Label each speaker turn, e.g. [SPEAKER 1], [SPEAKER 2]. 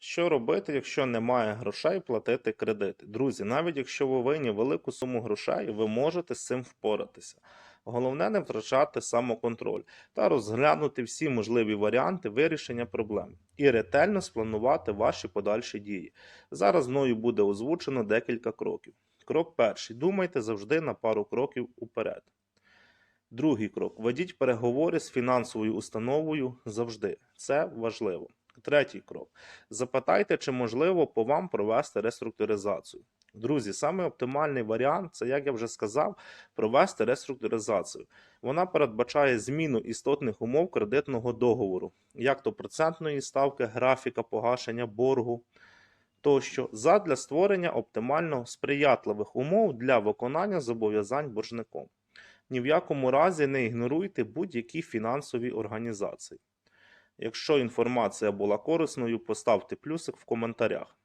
[SPEAKER 1] Що робити, якщо немає грошей платити кредити? Друзі, навіть якщо ви винні велику суму грошей, ви можете з цим впоратися. Головне не втрачати самоконтроль та розглянути всі можливі варіанти вирішення проблем і ретельно спланувати ваші подальші дії. Зараз мною буде озвучено декілька кроків. Крок перший. Думайте завжди на пару кроків уперед. Другий крок. Ведіть переговори з фінансовою установою завжди. Це важливо. Третій крок. Запитайте, чи можливо по вам провести реструктуризацію. Друзі, саме оптимальний варіант це, як я вже сказав, провести реструктуризацію. Вона передбачає зміну істотних умов кредитного договору, як то процентної ставки, графіка погашення боргу тощо, задля створення оптимально сприятливих умов для виконання зобов'язань боржником. Ні в якому разі не ігноруйте будь-які фінансові організації. Якщо інформація була корисною, поставте плюсик в коментарях.